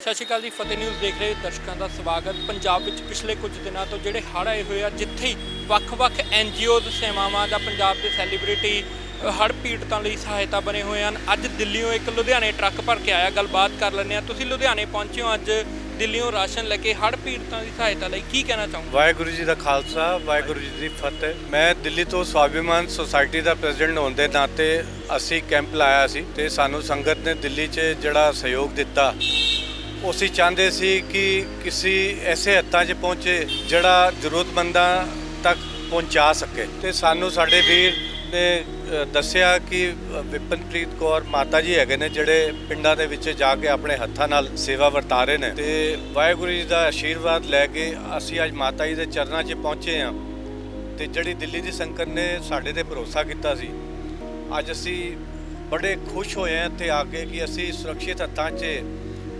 ਸਤਿ ਸ਼੍ਰੀ ਅਕਾਲ ਜੀ, ਫਤਿਹ ਨਿਊਜ਼ ਦੇਖ ਰਹੇ ਦਰਸ਼ਕਾਂ ਦਾ ਸਵਾਗਤ। ਪੰਜਾਬ ਵਿੱਚ ਪਿਛਲੇ ਕੁਝ ਦਿਨਾਂ ਤੋਂ ਜਿਹੜੇ ਹੜ੍ਹ ਆਏ ਹੋਏ ਆ, ਜਿੱਥੇ ਹੀ ਵੱਖ-ਵੱਖ ਐਨਜੀਓਜ਼ ਸੇਵਾਵਾਂ ਦਾ ਪੰਜਾਬ ਦੇ ਸੈਲੀਬ੍ਰਿਟੀ ਹੜ੍ਹ ਪੀੜਤਾਂ ਲਈ ਸਹਾਇਤਾ ਬਣੇ ਹੋਏ ਹਨ। ਅੱਜ ਦਿੱਲੀੋਂ ਇੱਕ ਲੁਧਿਆਣੇ ਟਰੱਕ ਭਰ ਕੇ ਆਇਆ, ਗੱਲਬਾਤ ਕਰ ਲੈਂਦੇ ਆ ਤੁਸੀਂ ਲੁਧਿਆਣੇ ਪਹੁੰਚੇ ਹੋ, ਅੱਜ ਦਿੱਲੀੋਂ ਰਾਸ਼ਨ ਲੈ ਕੇ ਹੜ੍ਹ ਪੀੜਤਾਂ ਦੀ ਸਹਾਇਤਾ ਲਈ ਕੀ ਕਹਿਣਾ ਚਾਹੋਗੇ? ਵਾਹਿਗੁਰੂ ਜੀ ਦਾ ਖਾਲਸਾ, ਵਾਹਿਗੁਰੂ ਜੀ ਦੀ ਫਤਿਹ। ਮੈਂ ਦਿੱਲੀ ਤੋਂ ਸਵਾਭਿਮਾਨ ਸੁਸਾਇਟੀ ਦਾ ਪ੍ਰੈਜ਼ੀਡੈਂਟ ਹੋਣ ਦੇ ਨਾਤੇ ਅਸੀਂ ਕੈਂਪ ਲਾਇਆ ਸੀ ਤੇ ਸਾਨੂੰ ਸੰਗਤ ਨੇ ਦਿੱਲੀ 'ਚ ਜਿਹੜਾ ਸਹਿਯੋਗ ਦਿੱਤਾ ਅਸੀਂ ਚਾਹੁੰਦੇ ਸੀ ਕਿ ਕਿਸੇ ਐਸੇ ਹੱਥਾਂ 'ਚ ਪਹੁੰਚੇ ਜਿਹੜਾ ਜ਼ਰੂਰਤਮੰਦਾਂ ਤੱਕ ਪਹੁੰਚਾ ਸਕੇ। ਤੇ ਸਾਨੂੰ ਸਾਡੇ ਵੀਰ ਨੇ ਦੱਸਿਆ ਕਿ ਅ, ਵਿਪਨਪ੍ਰੀਤ ਕੌਰ ਮਾਤਾ ਜੀ ਹੈਗੇ ਨੇ ਜਿਹੜੇ ਪਿੰਡਾਂ ਦੇ ਵਿੱਚ ਜਾ ਕੇ ਆਪਣੇ ਹੱਥਾਂ ਨਾਲ ਸੇਵਾ ਵਰਤਾ ਰਹੇ ਨੇ। ਤੇ ਵਾਹਿਗੁਰੂ ਜੀ ਦਾ ਆਸ਼ੀਰਵਾਦ ਲੈ ਕੇ ਅਸੀਂ ਅੱਜ ਮਾਤਾ ਜੀ ਦੇ ਚਰਨਾਂ 'ਚ ਪਹੁੰਚੇ ਹਾਂ। ਤੇ ਜਿਹੜੀ ਦਿੱਲੀ ਦੀ ਸੰਗਤ ਨੇ ਸਾਡੇ ਤੇ ਭਰੋਸਾ ਕੀਤਾ ਸੀ ਅੱਜ ਅਸੀਂ ਬੜੇ ਖੁਸ਼ ਹੋਏ ਹਾਂ ਇੱਥੇ ਆ ਕੇ ਕਿ ਅਸੀਂ ਸੁਰੱਖਿਅਤ ਹੱਥਾਂ 'ਚ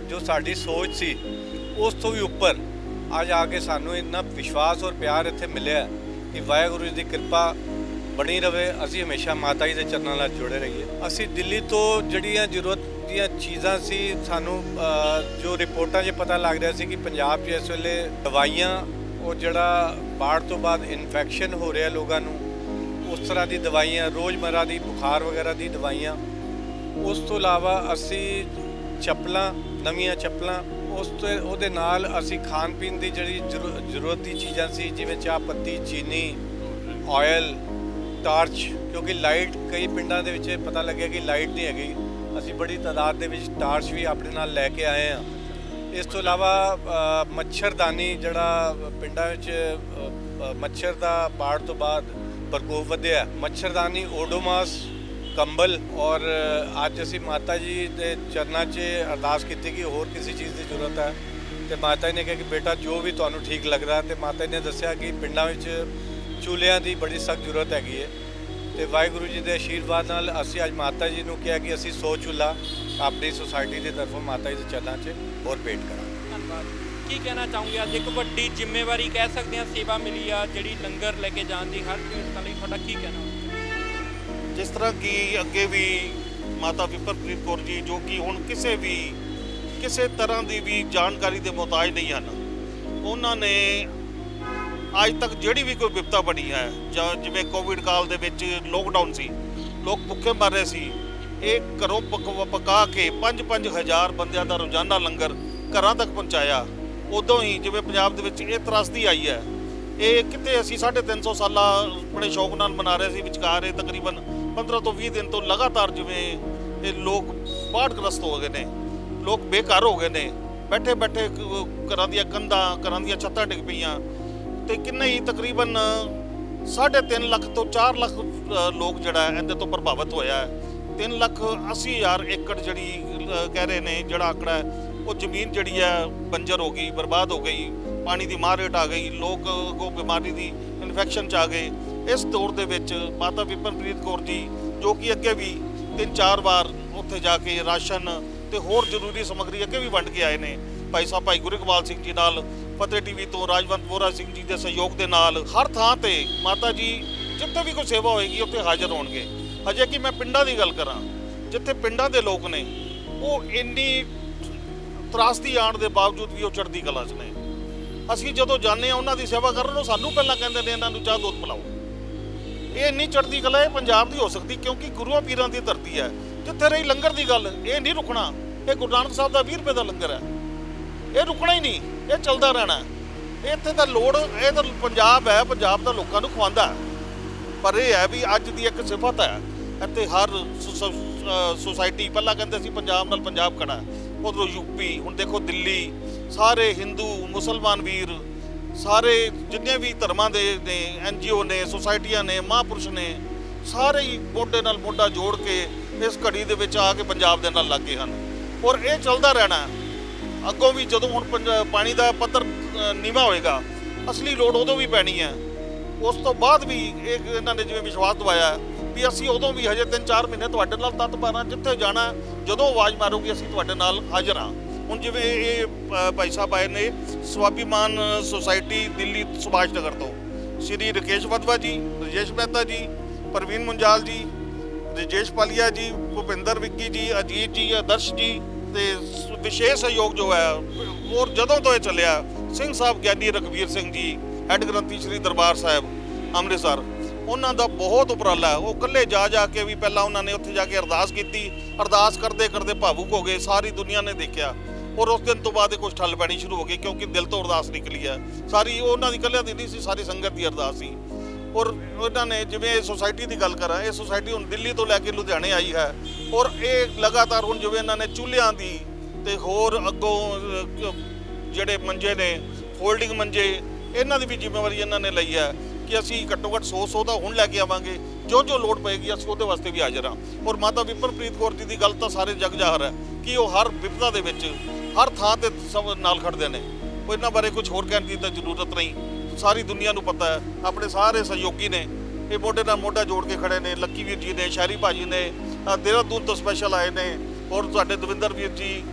ਜੋ ਸਾਡੀ ਸੋਚ ਸੀ, ਉਸ ਤੋਂ ਵੀ ਉੱਪਰ ਅੱਜ ਆ ਕੇ ਸਾਨੂੰ ਇੰਨਾ ਵਿਸ਼ਵਾਸ ਔਰ ਪਿਆਰ ਇੱਥੇ ਮਿਲਿਆ ਕਿ ਵਾਹਿਗੁਰੂ ਜੀ ਦੀ ਕਿਰਪਾ ਬਣੀ ਰਵੇ। ਅਸੀਂ ਹਮੇਸ਼ਾ ਮਾਤਾ ਜੀ ਦੇ ਚਰਨਾਂ ਨਾਲ ਜੁੜੇ ਰਹੀਏ। ਅਸੀਂ ਦਿੱਲੀ ਤੋਂ ਜਿਹੜੀਆਂ ਜ਼ਰੂਰਤ ਦੀਆਂ ਚੀਜ਼ਾਂ ਸੀ, ਸਾਨੂੰ ਜੋ ਰਿਪੋਰਟਾਂ 'ਚ ਪਤਾ ਲੱਗ ਰਿਹਾ ਸੀ ਕਿ ਪੰਜਾਬ 'ਚ ਇਸ ਵੇਲੇ ਦਵਾਈਆਂ, ਉਹ ਜਿਹੜਾ ਬਾੜ ਤੋਂ ਬਾਅਦ ਇਨਫੈਕਸ਼ਨ ਹੋ ਰਿਹਾ ਲੋਕਾਂ ਨੂੰ, ਉਸ ਤਰ੍ਹਾਂ ਦੀ ਦਵਾਈਆਂ ਰੋਜ਼ਮਰਰਾ ਦੀ ਬੁਖਾਰ ਵਗੈਰਾ ਦੀ ਦਵਾਈਆਂ। ਉਸ ਤੋਂ ਇਲਾਵਾ ਅਸੀਂ ਚੱਪਲਾਂ, ਨਵੀਆਂ ਚੱਪਲਾਂ, ਉਸ 'ਤੇ, ਉਹਦੇ ਨਾਲ ਅਸੀਂ ਖਾਣ ਪੀਣ ਦੀ ਜਿਹੜੀ ਜ਼ਰੂ- ਜ਼ਰੂਰਤ ਦੀ ਚੀਜ਼ਾਂ ਸੀ, ਜਿਵੇਂ ਚਾਹ ਪੱਤੀ, ਚੀਨੀ ਆਇਲ ਟਾਰਚ ਕਿਉਂਕਿ ਲਾਈਟ ਕਈ ਪਿੰਡਾਂ ਦੇ ਵਿੱਚ ਪਤਾ ਲੱਗਿਆ ਕਿ ਲਾਈਟ ਨਹੀਂ ਹੈਗੀ। ਅਸੀਂ ਬੜੀ ਤਾਦਾਦ ਦੇ ਵਿੱਚ ਟਾਰਚ ਵੀ ਆਪਣੇ ਨਾਲ ਲੈ ਕੇ ਆਏ ਹਾਂ। ਇਸ ਤੋਂ ਇਲਾਵਾ ਮੱਛਰਦਾਨੀ ਜਿਹੜਾ ਪਿੰਡਾਂ ਵਿੱਚ ਮੱਛਰ ਦਾ ਬਾੜ ਤੋਂ ਬਾਅਦ ਪ੍ਰਕੋਪ ਵਧਿਆ। ਮੱਛਰਦਾਨੀ ਓਡੋਮਾਸ ਕੰਬਲ ਔਰ ਅੱਜ ਅਸੀਂ ਮਾਤਾ ਜੀ ਦੇ ਚਰਨਾਂ 'ਚ ਅਰਦਾਸ ਕੀਤੀ ਕਿ ਹੋਰ ਕਿਸੇ ਚੀਜ਼ ਦੀ ਜ਼ਰੂਰਤ ਹੈ। ਤੇ ਮਾਤਾ ਜੀ ਨੇ ਕਿਹਾ ਕਿ ਬੇਟਾ, ਜੋ ਵੀ ਤੁਹਾਨੂੰ ਠੀਕ ਲੱਗਦਾ ਤੇ ਮਾਤਾ ਜੀ ਨੇ ਦੱਸਿਆ ਕਿ ਪਿੰਡਾਂ ਵਿੱਚ ਚੂਲਿਆਂ ਦੀ ਬੜੀ ਸਖਤ ਜ਼ਰੂਰਤ ਹੈਗੀ ਹੈ। ਤੇ ਵਾਹਿਗੁਰੂ ਜੀ ਦੇ ਆਸ਼ੀਰਵਾਦ ਨਾਲ ਅਸੀਂ ਅੱਜ ਮਾਤਾ ਜੀ ਨੂੰ ਕਿਹਾ ਕਿ ਅਸੀਂ ਸੌ ਚੁੱਲ੍ਹਾ ਆਪਣੀ ਸੁਸਾਇਟੀ ਦੀ ਤਰਫੋਂ ਮਾਤਾ ਜੀ ਦੇ ਚਰਨਾਂ 'ਚ ਹੋਰ ਭੇਟ ਕਰਾਂਗੇ। ਧੰਨਵਾਦ। ਕੀ ਕਹਿਣਾ ਚਾਹੂੰਗੇ? ਅੱਜ ਇੱਕ ਵੱਡੀ ਜ਼ਿੰਮੇਵਾਰੀ ਕਹਿ ਸਕਦੇ ਹਾਂ, ਸੇਵਾ ਮਿਲੀ ਆ ਜਿਹੜੀ ਲੰਗਰ ਲੈ ਕੇ ਜਾਣ ਦੀ ਹਰ ਪੀੜਤਾਂ ਲਈ। ਤੁਹਾਡਾ ਕੀ ਕਹਿਣਾ? ਜਿਸ ਤਰ੍ਹਾਂ ਕਿ ਅੱਗੇ ਵੀ ਮਾਤਾ ਵਿਪਰਪ੍ਰੀਤ ਕੌਰ ਜੀ ਜੋ ਕਿ ਹੁਣ ਕਿਸੇ ਵੀ, ਕਿਸੇ ਤਰ੍ਹਾਂ ਦੀ ਵੀ ਜਾਣਕਾਰੀ ਦੇ ਮੁਹਤਾਜ ਨਹੀਂ ਹਨ, ਉਹਨਾਂ ਨੇ ਅੱਜ ਤੱਕ ਜਿਹੜੀ ਵੀ ਕੋਈ ਵਿਪਤਾ ਬਣੀ ਹੈ, ਜਾਂ ਜਿਵੇਂ ਕੋਵਿਡ ਕਾਲ ਦੇ ਵਿੱਚ ਲੋਕਡਾਊਨ ਸੀ, ਲੋਕ ਭੁੱਖੇ ਮਰ ਰਹੇ ਸੀ, ਇਹ ਘਰੋਂ ਪਕ- ਪਕਾ ਕੇ 5-5000 ਬੰਦਿਆਂ ਦਾ ਰੋਜ਼ਾਨਾ ਲੰਗਰ ਘਰਾਂ ਤੱਕ ਪਹੁੰਚਾਇਆ, ਉਦੋਂ ਹੀ ਜਿਵੇਂ ਪੰਜਾਬ ਦੇ ਵਿੱਚ ਇਹ ਤਰਾਸਦੀ ਆਈ ਹੈ, ਇਹ ਕਿਤੇ ਅਸੀਂ 350 ਸਾਲਾਂ ਬੜੇ ਸ਼ੌਕ ਨਾਲ ਮਨਾ ਰਹੇ ਸੀ, ਵਿਚਕਾਰ ਇਹ ਤਕਰੀਬਨ 15 ਤੋਂ 20 ਦਿਨ ਤੋਂ ਲਗਾਤਾਰ ਜਿਵੇਂ ਇਹ ਲੋਕ ਬਾੜਗ੍ਰਸਤ ਹੋ ਗਏ ਨੇ, ਲੋਕ ਬੇਕਾਰ ਹੋ ਗਏ ਨੇ, ਬੈਠੇ ਬੈਠੇ ਘਰਾਂ ਦੀਆਂ ਕੰਧਾਂ, ਘਰਾਂ ਦੀਆਂ ਛੱਤਾਂ ਡਿੱਗ ਪਈਆਂ ਤੇ ਕਿੰਨੇ ਹੀ ਤਕਰੀਬਨ 3.5 ਲੱਖ ਤੋਂ 4 ਲੱਖ ਲੋਕ ਜਿਹੜਾ ਇਹਦੇ ਤੋਂ ਪ੍ਰਭਾਵਿਤ ਹੋਇਆ ਹੈ। 3 ਲੱਖ 80 ਹਜ਼ਾਰ ਏਕੜ ਜਿਹੜੀ ਕਹਿ ਰਹੇ ਨੇ ਜਿਹੜਾ ਆંકੜਾ ਹੈ, ਉਹ ਜ਼ਮੀਨ ਜਿਹੜੀ ਹੈ ਬੰਜਰ ਹੋ ਗਈ, ਬਰਬਾਦ ਹੋ ਗਈ, ਪਾਣੀ ਦੀ ਮਾਰ ਹੇਠ ਆ ਗਈ, ਲੋਕ ਕੋ ਬਿਮਾਰੀ ਦੀ ਇਨਫੈਕਸ਼ਨ ਚ ਆ ਗਏ। ਇਸ ਦੌਰ ਦੇ ਵਿੱਚ ਮਾਤਾ ਵਿਪਨਪ੍ਰੀਤ ਕੌਰ ਜੀ, ਜੋ ਕਿ ਅੱਗੇ ਵੀ ਤਿੰਨ ਚਾਰ ਵਾਰ ਉੱਥੇ ਜਾ ਕੇ ਰਾਸ਼ਨ ਤੇ ਹੋਰ ਜ਼ਰੂਰੀ ਸਮੱਗਰੀ ਅੱਗੇ ਵੀ ਵੰਡ ਕੇ ਆਏ ਨੇ। ਭਾਈ ਸਾਹਿਬ, ਭਾਈ ਗੁਰਕਵਾਲ ਸਿੰਘ ਜੀ ਨਾਲ, ਫਤਿਹ ਟੀਵੀ ਤੋਂ ਰਾਜਵੰਤ ਬੋਰਾ ਸਿੰਘ ਜੀ ਦੇ ਸਹਿਯੋਗ ਦੇ ਨਾਲ ਹਰ ਥਾਂ ਤੇ ਮਾਤਾ ਜੀ, ਜਿੱਥੇ ਵੀ ਕੋਈ ਸੇਵਾ ਹੋਏਗੀ, ਉੱਥੇ ਹਾਜ਼ਰ ਹੋਣਗੇ। ਅਜੇ ਕਿ ਮੈਂ ਪਿੰਡਾਂ ਦੀ ਗੱਲ ਕਰਾਂ, ਜਿੱਥੇ ਪਿੰਡਾਂ ਦੇ ਲੋਕ ਨੇ, ਉਹ ਇੰਨੀ ਤਰਾਸਦੀ ਆਣ ਦੇ ਬਾਵਜੂਦ ਵੀ ਉਹ ਚੜ੍ਹਦੀ ਕਲਾ 'ਚ ਨੇ। ਅਸੀਂ ਜਦੋਂ ਜਾਂਦੇ ਆ ਉਹਨਾਂ ਦੀ ਸੇਵਾ ਕਰਨ ਉਹ ਸਾਨੂੰ ਪਹਿਲਾਂ ਕਹਿੰਦੇ ਨੇ, ਇਹਨਾਂ ਨੂੰ ਚਾਹ ਦੁੱਧ ਪਿਲਾਓ। ਇਹ ਇੰਨੀ ਚੜ੍ਹਦੀ ਕਲਾ ਇਹ ਪੰਜਾਬ ਦੀ ਹੋ ਸਕਦੀ ਕਿਉਂਕਿ ਗੁਰੂਆਂ ਪੀਰਾਂ ਦੀ ਧਰਤੀ ਹੈ। ਜਿੱਥੇ ਰਹੀ ਲੰਗਰ ਦੀ ਗੱਲ, ਇਹ ਨਹੀਂ ਰੁਕਣਾ। ਇਹ ਗੁਰੂ ਨਾਨਕ ਸਾਹਿਬ ਦਾ 20 ਰੁਪਏ ਦਾ ਲੰਗਰ ਹੈ। ਇਹ ਰੁਕਣਾ ਹੀ ਨਹੀਂ, ਇਹ ਚੱਲਦਾ ਰਹਿਣਾ ਹੈ। ਇੱਥੇ ਤਾਂ ਲੋੜ, ਇਹ ਤਾਂ ਪੰਜਾਬ ਹੈ, ਪੰਜਾਬ ਦਾ ਲੋਕਾਂ ਨੂੰ ਖਵਾਉਂਦਾ ਪਰ ਇਹ ਹੈ ਵੀ ਅੱਜ ਦੀ ਇੱਕ ਸਿਫਤ ਹੈ। ਇੱਥੇ ਹਰ ਸੁ- ਸੁਸਾਇਟੀ, ਪਹਿਲਾਂ ਕਹਿੰਦੇ ਸੀ ਪੰਜਾਬ ਨਾਲ ਪੰਜਾਬ ਖੜਾ ਉਧਰੋਂ ਯੂਪੀ ਹੁਣ ਦੇਖੋ ਦਿੱਲੀ, ਸਾਰੇ ਹਿੰਦੂ, ਮੁਸਲਮਾਨ ਵੀਰ ਸਾਰੇ ਜਿੰਨੇ ਵੀ ਧਰਮਾਂ ਦੇ ਨੇ ਐਨਜੀਓ ਨੇ ਸੁਸਾਇਟੀਆਂ ਨੇ ਮਹਾਂਪੁਰਸ਼ ਨੇ ਸਾਰੇ ਹੀ ਮੋਢੇ ਨਾਲ ਮੋਢਾ ਜੋੜ ਕੇ ਇਸ ਘੜੀ ਦੇ ਵਿੱਚ ਆ ਕੇ ਪੰਜਾਬ ਦੇ ਨਾਲ ਲੱਗੇ ਹਨ। ਔਰ ਇਹ ਚੱਲਦਾ ਰਹਿਣਾ ਅੱਗੋਂ ਵੀ ਜਦੋਂ ਹੁਣ ਪੰਜ- ਪਾਣੀ ਦਾ ਪੱਧਰ ਅ, ਨੀਵਾਂ ਹੋਏਗਾ ਅਸਲੀ ਲੋੜ ਉਦੋਂ ਵੀ ਪੈਣੀ ਹੈ। ਉਸ ਤੋਂ ਬਾਅਦ ਵੀ ਇਹ ਇਹਨਾਂ ਨੇ ਜਿਵੇਂ ਵਿਸ਼ਵਾਸ ਦਵਾਇਆ ਵੀ ਅਸੀਂ ਉਦੋਂ ਵੀ ਹਜੇ 3-4 ਮਹੀਨੇ ਤੁਹਾਡੇ ਨਾਲ ਤੱਤ ਪਾਣਾ ਜਿੱਥੇ ਜਾਣਾ ਜਦੋਂ ਆਵਾਜ਼ ਮਾਰੋਗੇ ਅਸੀਂ ਤੁਹਾਡੇ ਨਾਲ ਹਾਜ਼ਰ ਹਾਂ। ਹੁਣ ਜਿਵੇਂ ਇਹ ਭਾਈ ਸਾਹਿਬ ਆਏ ਨੇ ਸਵਾਭਿਮਾਨ ਸੁਸਾਇਟੀ ਦਿੱਲੀ ਸੁਭਾਸ਼ ਨਗਰ ਤੋਂ। ਸ਼੍ਰੀ ਰਕੇਸ਼ ਵਦਵਾ ਜੀ, ਰਜੇਸ਼ ਮਹਿਤਾ ਜੀ, ਪ੍ਰਵੀਨ ਮੁੰਜਾਲ ਜੀ, ਰਜੇਸ਼ ਪਾਲੀਆ ਜੀ, ਭੁਪਿੰਦਰ ਵਿੱਕੀ ਜੀ, ਅਜੀਤ ਜੀ, ਆਦਰਸ਼ ਜੀ ਤੇ ਵਿਸ਼ੇਸ਼ ਸਹਿਯੋਗ ਜੋ ਹੈ, ਹੋਰ ਜਦੋਂ ਤੋਂ ਇਹ ਚੱਲਿਆ, ਸਿੰਘ ਸਾਹਿਬ ਗਿਆਨੀ ਰਘਵੀਰ ਸਿੰਘ ਜੀ, ਹੈੱਡ ਗ੍ਰੰਥੀ ਸ੍ਰੀ ਦਰਬਾਰ ਸਾਹਿਬ, ਅੰਮ੍ਰਿਤਸਰ। ਉਹਨਾਂ ਦਾ ਬਹੁਤ ਉਪਰਾਲਾ ਹੈ। ਉਹ ਇਕੱਲੇ ਜਾ ਜਾ ਕੇ ਵੀ ਪਹਿਲਾਂ ਉਹਨਾਂ ਨੇ ਉੱਥੇ ਜਾ ਕੇ ਅਰਦਾਸ ਕੀਤੀ। ਅਰਦਾਸ ਕਰਦੇ ਕਰਦੇ ਭਾਵੁਕ ਹੋ ਗਏ। ਸਾਰੀ ਦੁਨੀਆ ਨੇ ਦੇਖਿਆ। ਔਰ ਉਸ ਦਿਨ ਤੋਂ ਬਾਅਦ ਇਹ ਕੁਝ ਠੱਲ ਪੈਣੀ ਸ਼ੁਰੂ ਹੋ ਗਈ ਕਿਉਂਕਿ ਦਿਲ ਤੋਂ ਅਰਦਾਸ ਨਿਕਲੀ ਹੈ। ਸਾਰੀ ਉਹਨਾਂ ਦੀ ਇਕੱਲਿਆਂ ਦੀ ਨਹੀਂ ਸੀ, ਸਾਰੀ ਸੰਗਤ ਦੀ ਅਰਦਾਸ ਸੀ। ਔਰ ਉਹਨਾਂ ਨੇ ਜਿਵੇਂ ਇਹ ਸੁਸਾਇਟੀ ਦੀ ਗੱਲ ਕਰਾਂ, ਇਹ ਸੁਸਾਇਟੀ ਹੁਣ ਦਿੱਲੀ ਤੋਂ ਲੈ ਕੇ ਲੁਧਿਆਣੇ ਆਈ ਹੈ। ਔਰ ਇਹ ਲਗਾਤਾਰ ਹੁਣ ਜਿਵੇਂ ਇਹਨਾਂ ਨੇ ਚੁੱਲ੍ਹਿਆਂ ਦੀ ਤੇ ਹੋਰ ਅੱਗੋਂ ਜਿਹੜੇ ਮੰਜੇ ਨੇ ਫੋਲਡਿੰਗ ਮੰਜੇ, ਇਹਨਾਂ ਦੀ ਵੀ ਜ਼ਿੰਮੇਵਾਰੀ ਇਹਨਾਂ ਨੇ ਲਈ ਹੈ ਕਿ ਅਸੀਂ ਘੱਟੋ ਘੱਟ 100 100 ਦਾ ਹੁਣ ਲੈ ਕੇ ਆਵਾਂਗੇ। ਜੋ ਜੋ ਲੋੜ ਪਏਗੀ ਅਸੀਂ ਉਹਦੇ ਵਾਸਤੇ ਵੀ ਹਾਜ਼ਰ ਹਾਂ। ਔਰ ਮਾਤਾ ਵਿਪਰਪ੍ਰੀਤ ਕੌਰ ਜੀ ਦੀ ਗੱਲ ਤਾਂ ਸਾਰੇ ਜਗ ਜਾਹਰ ਹੈ ਕਿ ਉਹ ਹਰ ਵਿਪਤਾ ਦੇ ਵਿੱਚ ਹਰ ਥਾਂ ਤੇ ਸਭ ਨਾਲ ਖੜਦੇ ਨੇ। ਉਹ ਇਹਨਾਂ ਬਾਰੇ ਕੁਝ ਹੋਰ ਕਹਿਣ ਦੀ ਤਾਂ ਜ਼ਰੂਰਤ ਨਹੀਂ। ਸਾਰੀ ਦੁਨੀਆ ਨੂੰ ਪਤਾ ਹੈ ਆਪਣੇ ਸਾਰੇ ਸਹਿਯੋਗੀ ਨੇ। ਇਹ ਮੋਢੇ ਨਾਲ ਮੋਢਾ ਜੋੜ ਕੇ ਖੜੇ ਨੇ ਲੱਕੀ ਵੀਰ ਜੀ ਨੇ ਸ਼ਹਿਰੀ ਭਾਜੀ ਨੇ ਅ, ਦੇਹਰਾਦੂਨ ਤੋਂ ਸਪੈਸ਼ਲ ਆਏ ਨੇ। ਔਰ ਤੁਹਾਡੇ ਦਵਿੰਦਰ ਵੀਰ ਜੀ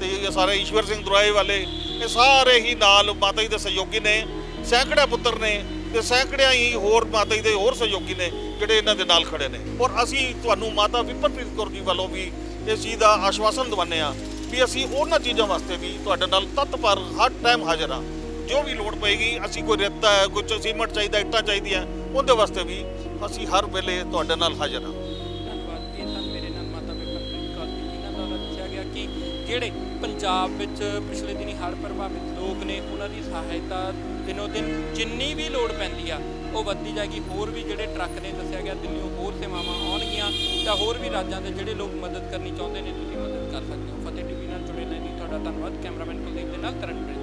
ਤੇ ਇਹ ਸਾਰੇ ਈਸ਼ਵਰ ਸਿੰਘ ਦੁਰਾਏ ਵਾਲੇ ਇਹ ਸਾਰੇ ਹੀ ਨਾਲ ਮਾਤਾ ਜੀ ਦੇ ਸਹਿਯੋਗੀ ਨੇ ਸੈਂਕੜੇ ਪੁੱਤਰ ਨੇ ਤੇ ਸੈਂਕੜਿਆਂ ਹੀ ਹੋਰ ਮਾਤਾ ਜੀ ਦੇ ਹੋਰ ਸਹਿਯੋਗੀ ਨੇ ਜਿਹੜੇ ਇਹਨਾਂ ਦੇ ਨਾਲ ਖੜੇ ਨੇ। ਔਰ ਅਸੀਂ ਤੁਹਾਨੂੰ ਮਾਤਾ ਵਿਪਰਪ੍ਰੀਤ ਕੌਰ ਜੀ ਵੱਲੋਂ ਵੀ ਇਸ ਚੀਜ਼ ਦਾ ਆਸ਼ਵਾਸਨ ਦਿਵਾਉਂਦੇ ਹਾਂ ਵੀ ਅਸੀਂ ਉਹਨਾਂ ਚੀਜ਼ਾਂ ਵਾਸਤੇ ਵੀ ਤੁਹਾਡੇ ਨਾਲ ਤੱਤ ਪਰ ਹਰ ਟਾਈਮ ਹਾਜ਼ਰ ਹਾਂ। ਜੋ ਵੀ ਲੋੜ ਪਏਗੀ, ਅਸੀਂ ਕੋਈ ਰੇਤਾ ਹੈ, ਕੋਈ ਸੀਮਟ ਚਾਹੀਦਾ, ਇੱਟਾਂ ਚਾਹੀਦੀਆਂ, ਉਹਦੇ ਵਾਸਤੇ ਵੀ ਅਸੀਂ ਹਰ ਵੇਲੇ ਤੁਹਾਡੇ ਨਾਲ ਹਾਜ਼ਰ ਹਾਂ। ਧੰਨਵਾਦ ਇਹ ਸਨ ਮੇਰੇ ਨਾਲ ਮਾਤਾ ਵਿਪਰਪ੍ਰੀਤ ਕੌਰ ਜੀ ਜਿਨ੍ਹਾਂ ਦੁਆਰਾ ਦੱਸਿਆ ਗਿਆ ਕਿ ਜਿਹੜੇ ਪੰਜਾਬ ਵਿੱਚ ਪਿਛਲੇ ਦਿਨੀ ਹੜ੍ਹ ਪ੍ਰਭਾਵਿਤ ਲੋਕ ਨੇ, ਉਹਨਾਂ ਦੀ ਸਹਾਇਤਾ ਦਿਨੋ ਦਿਨ ਜਿੰਨੀ ਵੀ ਲੋੜ ਪੈਂਦੀ ਆ, ਉਹ ਵੱਧਦੀ ਜਾਏਗੀ। ਹੋਰ ਵੀ ਜਿਹੜੇ ਟਰੱਕ ਨੇ, ਦੱਸਿਆ ਗਿਆ ਦਿੱਲੀੋਂ ਹੋਰ ਸੇਵਾਵਾਂ ਆਉਣਗੀਆਂ, ਤਾਂ ਹੋਰ ਵੀ ਰਾਜਾਂ ਦੇ ਜਿਹੜੇ ਲੋਕ ਮਦਦ ਕਰਨੀ ਚਾਹੁੰਦੇ ਨੇ, ਤੁਸੀਂ ਮਦਦ ਕਰ ਸਕਦੇ ਹੋ। ਫਤਿਹ ਤੁਹਾਡਾ ਧੰਨਵਾਦ ਕੈਮਰਾਮੈਨ ਕੁਲਦੀਪ ਦੇ ਨਾਲ ਤਰਨਪ੍ਰੀਤ